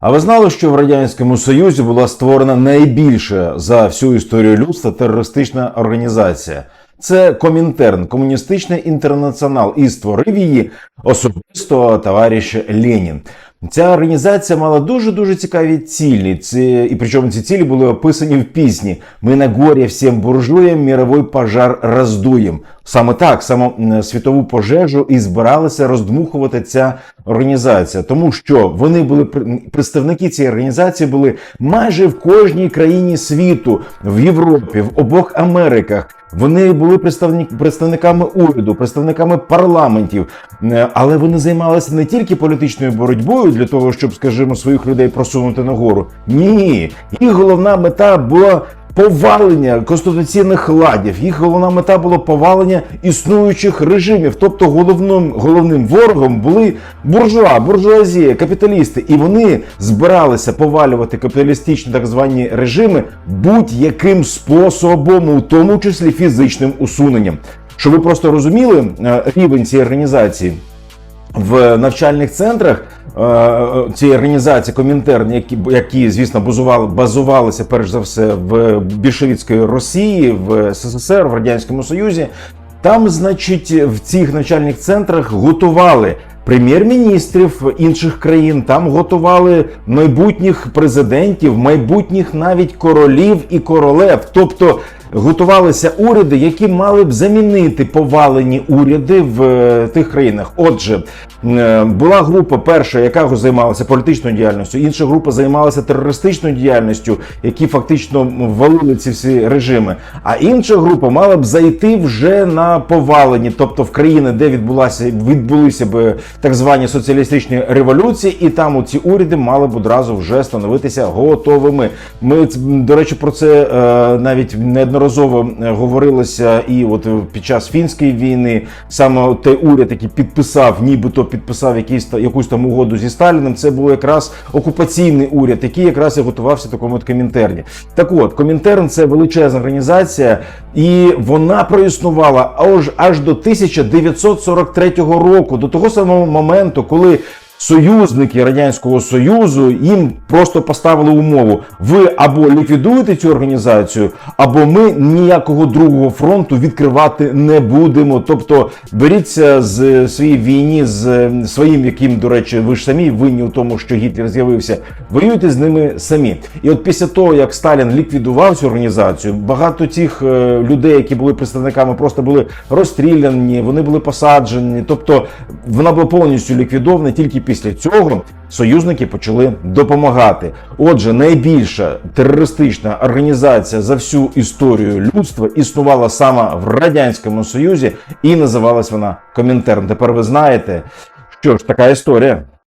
А ви знали, що в Радянському Союзі була створена найбільша за всю історію людства терористична організація? Це Комінтерн, комуністичний інтернаціонал, і створив її особисто товариш Ленін. Ця організація мала дуже дуже цікаві цілі. Ці, і причому ці цілі були описані в пісні Ми на горі всім буржуям мировий пожар роздуєм. Саме так, саме світову пожежу і збиралася роздмухувати ця організація, тому що вони були представники цієї організації були майже в кожній країні світу, в Європі, в обох Америках. Вони були представник, представниками уряду, представниками парламентів, але вони займалися не тільки політичною боротьбою для того, щоб, скажімо, своїх людей просунути нагору. Ні, їх головна мета була повалення конституційних ладів. Їх головна мета було повалення існуючих режимів. Тобто головним головним ворогом були буржуа, буржуазія, капіталісти, і вони збиралися повалювати капіталістичні так звані режими будь-яким способом, у тому числі фізичним усуненням. Щоб ви просто розуміли е, рівень цієї організації в навчальних центрах е, цієї організації Комінтерн, які, які звісно базували, базувалися перш за все в більшовіцької Росії, в СССР, в радянському Союзі. Там, значить, в цих навчальних центрах готували прем'єр-міністрів інших країн, там готували майбутніх президентів, майбутніх навіть королів і королев. Тобто готувалися уряди, які мали б замінити повалені уряди в е, тих країнах. Отже, е, була група перша, яка займалася політичною діяльністю, інша група займалася терористичною діяльністю, які фактично валили ці всі режими. А інша група мала б зайти вже на повалені, тобто в країни, де відбулася відбулися б так звані соціалістичні революції, і там у ці уряди мали б одразу вже становитися готовими. Ми до речі про це е, навіть неодноразово е, говорилося, і от під час фінської війни саме той уряд, який підписав, нібито підписав якийсь та- якусь там угоду зі Сталіним, це був якраз окупаційний уряд, який якраз і готувався такому от комінтерні. Так от, Комінтерн це величезна організація, і вона проіснувала аж аж до 1943 року, до того самого моменту, коли. Союзники радянського союзу їм просто поставили умову: ви або ліквідуєте цю організацію, або ми ніякого другого фронту відкривати не будемо. Тобто беріться з своїй війні з своїм, яким, до речі, ви ж самі винні у тому, що Гітлер з'явився. Воюйте з ними самі. І от після того, як Сталін ліквідував цю організацію, багато цих е, людей, які були представниками, просто були розстріляні, вони були посаджені. Тобто вона була повністю ліквідована. Тільки після цього союзники почали допомагати. Отже, найбільша терористична організація за всю історію людства існувала саме в радянському союзі, і називалась вона Комінтерн. Тепер ви знаєте, що ж така історія.